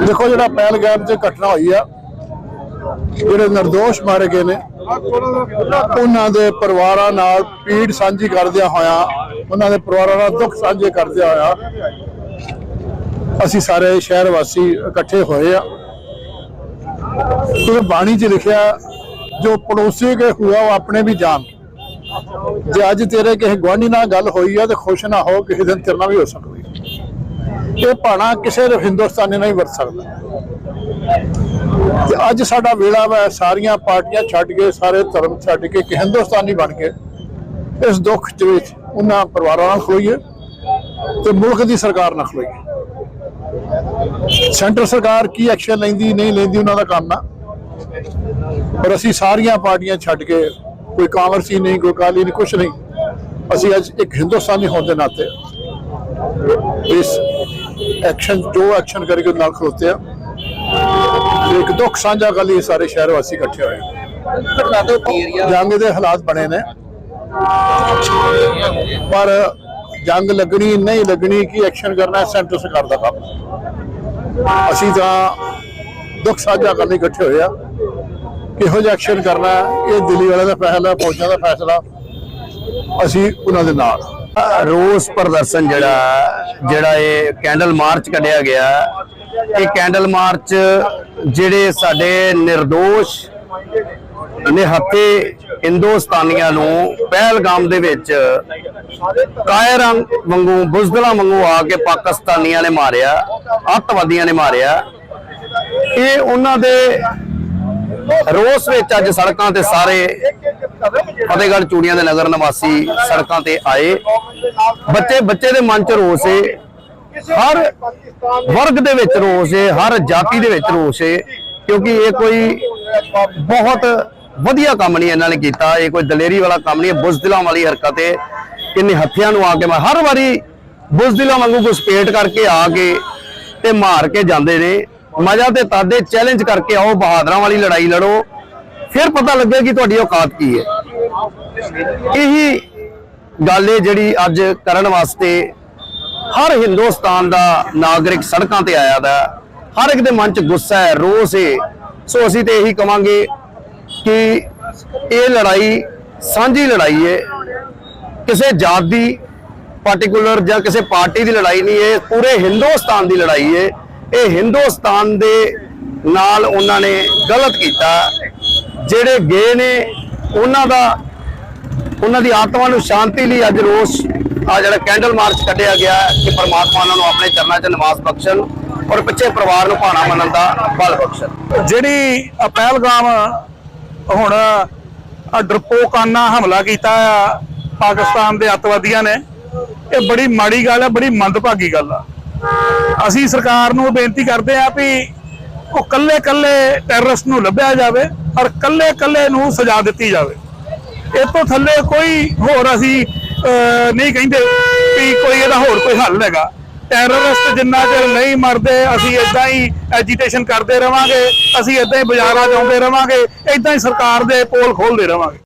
ਦੇਖੋ ਜਿਹੜਾ ਪਹਿਲਗਾਮ 'ਚ ਘਟਨਾ ਹੋਈ ਆ, ਜਿਹੜੇ ਨਿਰਦੋਸ਼ ਮਾਰੇ ਗਏ ਨੇ, ਉਹਨਾਂ ਦੇ ਪਰਿਵਾਰਾਂ ਨਾਲ ਪੀੜ ਸਾਂਝੀ ਕਰਦਿਆਂ ਹੋਇਆ, ਉਹਨਾਂ ਦੇ ਪਰਿਵਾਰਾਂ ਨਾਲ ਦੁੱਖ ਸਾਂਝੇ ਕਰਦਿਆਂ ਹੋਇਆ ਅਸੀਂ ਸਾਰੇ ਸ਼ਹਿਰ ਵਾਸੀ ਇਕੱਠੇ ਹੋਏ ਆ। ਤੇ ਬਾਣੀ 'ਚ ਲਿਖਿਆ, ਜੋ ਪੜੋਸੀ ਕੇ ਹੁਆ ਉਹ ਆਪਣੇ ਵੀ ਜਾਣ ਜੇ ਅੱਜ ਤੇਰੇ ਕਿਸੇ ਗੁਆਂਢੀ ਨਾਲ ਗੱਲ ਹੋਈ ਆ ਤੇ ਖੁਸ਼ ਨਾ ਹੋ, ਕਿਸੇ ਦਿਨ ਤੇਰੇ ਨਾਲ ਵੀ ਹੋ ਸਕਦਾ। ਇਹ ਭਾਣਾ ਕਿਸੇ ਹਿੰਦੁਸਤਾਨੀ ਨਹੀਂ ਵਰਤ ਸਕਦਾ। ਤੇ ਅੱਜ ਸਾਡਾ ਵੇਲਾ ਵਾ, ਸਾਰੀਆਂ ਪਾਰਟੀਆਂ ਛੱਡ ਕੇ, ਸਾਰੇ ਧਰਮ ਛੱਡ ਕੇ ਇੱਕ ਹਿੰਦੁਸਤਾਨੀ ਬਣ ਕੇ ਇਸ ਦੁੱਖ ਦੇ ਵਿੱਚ ਉਹਨਾਂ ਪਰਿਵਾਰਾਂ ਨਾਲ ਖਲੋਈਏ ਤੇ ਮੁਲਕ ਦੀ ਸਰਕਾਰ ਨਾਲ ਖਲੋਈਏ। ਸੈਂਟਰ ਸਰਕਾਰ ਕੀ ਐਕਸ਼ਨ ਲੈਂਦੀ, ਨਹੀਂ ਲੈਂਦੀ ਉਹਨਾਂ ਦਾ ਕੰਮ ਆ। ਪਰ ਅਸੀਂ ਸਾਰੀਆਂ ਪਾਰਟੀਆਂ ਛੱਡ ਕੇ, ਕੋਈ ਕਾਂਗਰਸੀ ਨਹੀਂ, ਕੋਈ ਕਾਲੀ ਨਹੀਂ, ਕੁਛ ਨਹੀਂ। ਅਸੀਂ ਅੱਜ ਇੱਕ ਹਿੰਦੁਸਤਾਨੀ ਹੋਣ ਦੇ ਨਾਤੇ ਇਸ ਐਕਸ਼ਨ ਜੋ ਐਕਸ਼ਨ ਕਰਕੇ ਨਾਲ ਖਲੋਤੇ ਆ। ਇੱਕ ਦੁੱਖ ਸਾਂਝਾ ਕਰ ਲਈ ਸਾਰੇ ਸ਼ਹਿਰ ਵਾਸੀ ਇਕੱਠੇ ਹੋਏ ਜੰਗ ਦੇ ਹਾਲਾਤ ਬਣੇ ਨੇ। ਪਰ ਜੰਗ ਲੱਗਣੀ ਨਹੀਂ ਲੱਗਣੀ ਕੀ ਐਕਸ਼ਨ ਕਰਨਾ ਸੈਂਟਰ ਸਰਕਾਰ ਦਾ ਕੰਮ। ਅਸੀਂ ਤਾਂ ਦੁੱਖ ਸਾਂਝਾ ਕਰਨ ਲਈ ਇਕੱਠੇ ਹੋਏ ਆ। ਕਿਹੋ ਜਿਹਾ ਐਕਸ਼ਨ ਕਰਨਾ ਇਹ ਦਿੱਲੀ ਵਾਲਿਆਂ ਦਾ ਫੈਸਲਾ ਫੌਜਾਂ ਦਾ ਫੈਸਲਾ। ਅਸੀਂ ਉਹਨਾਂ ਦੇ ਨਾਲ। ਰੋਸ ਪ੍ਰਦਰਸ਼ਨ ਜਿਹੜਾ ਜਿਹੜਾ ਇਹ ਕੈਂਡਲ ਮਾਰਚ ਕੱਢਿਆ ਗਿਆ। ਇਹ ਕੈਂਡਲ ਮਾਰਚ ਜਿਹੜੇ ਸਾਡੇ નિર્ਦੋਸ਼ ਨਿਹੱਥੇ ਹਿੰਦੁਸਤਾਨੀਆਂ ਨੂੰ ਪਹਿਲਗਾਮ ਦੇ ਵਿੱਚ ਕਾਇਰਾਂ ਵਾਂਗੂ, ਬੁਜ਼ਦਲਾਂ ਵਾਂਗੂ ਆ ਕੇ ਪਾਕਿਸਤਾਨੀਆਂ ਨੇ ਮਾਰਿਆ, ਅੱਤਵਾਦੀਆਂ ਨੇ ਮਾਰਿਆ। ਇਹ ਉਹਨਾਂ ਦੇ ਰੋਸ ਵਿੱਚ ਅੱਜ ਸੜਕਾਂ ਤੇ ਸਾਰੇ ਫਤਿਹਗੜ੍ਹ ਚੂੜੀਆਂ ਦੇ ਨਗਰ ਨਿਵਾਸੀ ਸੜਕਾਂ ਤੇ ਆਏ। ਬੱਚੇ ਬੱਚੇ ਦੇ ਮਨ 'ਚ ਰੋਸ ਏ। ਹਰ ਵਰਗ ਦੇ ਵਿੱਚ ਰੋਸ ਏ, ਹਰ ਜਾਤੀ ਦੇ ਵਿੱਚ ਰੋਸ ਏ, ਕਿਉਂਕਿ ਇਹ ਕੋਈ ਬਹੁਤ ਵਧੀਆ ਕੰਮ ਨਹੀਂ ਇਹਨਾਂ ਨੇ ਕੀਤਾ। ਇਹ ਕੋਈ ਦਲੇਰੀ ਵਾਲਾ ਕੰਮ ਨਹੀਂ ਬੁਜ਼ਦਿਲਾਂ ਵਾਲੀ ਹਰਕਤ ਏ। ਕਿੰਨੇ ਹੱਥਿਆਂ ਨੂੰ ਆ ਕੇ ਮੈਂ ਹਰ ਵਾਰੀ ਬੁਜ਼ਦਿਲਾਂ ਵਾਂਗੂ ਘੁਸਪੇਟ ਕਰਕੇ ਆ ਕੇ ਤੇ ਮਾਰ ਕੇ ਜਾਂਦੇ ਨੇ। ਮਜ਼ਾ ਤੇ ਤਾਦੇ ਚੈਲੰਜ ਕਰਕੇ ਆਓ, ਬਹਾਦਰਾਂ ਵਾਲੀ ਲੜਾਈ ਲੜੋ। ਫਿਰ ਪਤਾ ਲੱਗੇਗੀ ਤੁਹਾਡੀ ਔਕਾਤ ਕੀ ਹੈ। ਇਹੀ ਗੱਲ ਹੈ ਜਿਹੜੀ ਅੱਜ ਕਰਨ ਵਾਸਤੇ ਹਰ ਹਿੰਦੁਸਤਾਨ ਦਾ ਨਾਗਰਿਕ ਸੜਕਾਂ ਤੇ ਆਇਆ ਦਾ। ਹਰ ਇੱਕ ਦੇ ਮਨ 'ਚ ਗੁੱਸਾ ਹੈ, ਰੋਸ ਹੈ। ਸੋ ਅਸੀਂ ਤੇ ਇਹੀ ਕਵਾਂਗੇ ਕਿ ਇਹ ਲੜਾਈ ਸਾਂਝੀ ਲੜਾਈ ਹੈ। ਕਿਸੇ ਜਾਤ ਦੀ ਪਾਰਟਿਕੂਲਰ ਜਾਂ ਕਿਸੇ ਪਾਰਟੀ ਦੀ ਲੜਾਈ ਨਹੀਂ ਹੈ ਪੂਰੇ ਹਿੰਦੁਸਤਾਨ ਦੀ ਲੜਾਈ ਹੈ। ਇਹ ਹਿੰਦੁਸਤਾਨ ਦੇ ਨਾਲ ਉਹਨਾਂ ਨੇ ਗਲਤ ਕੀਤਾ। ਜਿਹੜੇ ਗਏ ਨੇ, ਉਹਨਾਂ ਦਾ, ਉਹਨਾਂ ਦੀ ਆਤਮਾ ਨੂੰ ਸ਼ਾਂਤੀ ਲਈ ਅੱਜ ਰੋਸ, ਆ ਜਿਹੜਾ ਕੈਂਡਲ ਮਾਰਚ ਕੱਢਿਆ ਗਿਆ ਕਿ ਪਰਮਾਤਮਾ ਉਹਨਾਂ ਨੂੰ ਆਪਣੇ ਚਰਨਾਂ 'ਚ ਨਿਵਾਸ ਬਖਸ਼ਣ ਔਰ ਪਿੱਛੇ ਪਰਿਵਾਰ ਨੂੰ ਭਾਣਾ ਮੰਨਣ ਦਾ ਬਲ ਬਖਸ਼ਣ। ਜਿਹੜੀ ਅ ਪਹਿਲਗਾਮ ਹੁਣ ਡਰਪੋਕਾਨਾ ਹਮਲਾ ਕੀਤਾ ਆ, ਪਾਕਿਸਤਾਨ ਦੇ ਅੱਤਵਾਦੀਆਂ ਨੇ, ਇਹ ਬੜੀ ਮਾੜੀ ਗੱਲ ਹੈ ਬੜੀ ਮੰਦਭਾਗੀ ਗੱਲ ਆ। ਅਸੀਂ ਸਰਕਾਰ ਨੂੰ ਬੇਨਤੀ ਕਰਦੇ ਆ ਵੀ ਉਹ ਕੱਲੇ ਕੱਲੇ ਟੈਰਰਿਸਟ ਨੂੰ ਲੱਭਿਆ ਜਾਵੇ ਔਰ ਕੱਲੇ ਕੱਲੇ ਨੂੰ ਸਜ਼ਾ ਦਿੱਤੀ ਜਾਵੇ। ਇਹ ਤੋਂ ਥੱਲੇ ਕੋਈ ਹੋਰ ਅਸੀਂ ਨਹੀਂ ਕਹਿੰਦੇ ਵੀ ਕੋਈ ਇਹਦਾ ਹੋਰ ਕੋਈ ਹੱਲ ਹੈਗਾ। ਟੈਰਰਿਸਟ ਜਿੰਨਾ ਚਿਰ ਨਹੀਂ ਮਰਦੇ, ਅਸੀਂ ਇਦਾਂ ਹੀ ਐਜੀਟੇਸ਼ਨ ਕਰਦੇ ਰਵਾਂਗੇ, ਅਸੀਂ ਇਦਾਂ ਹੀ ਬਾਜ਼ਾਰਾਂ 'ਚ ਆਉਂਦੇ ਰਵਾਂਗੇ ਇਦਾਂ ਹੀ ਸਰਕਾਰ ਦੇ ਪੋਲ ਖੋਲਦੇ ਰਵਾਂਗੇ।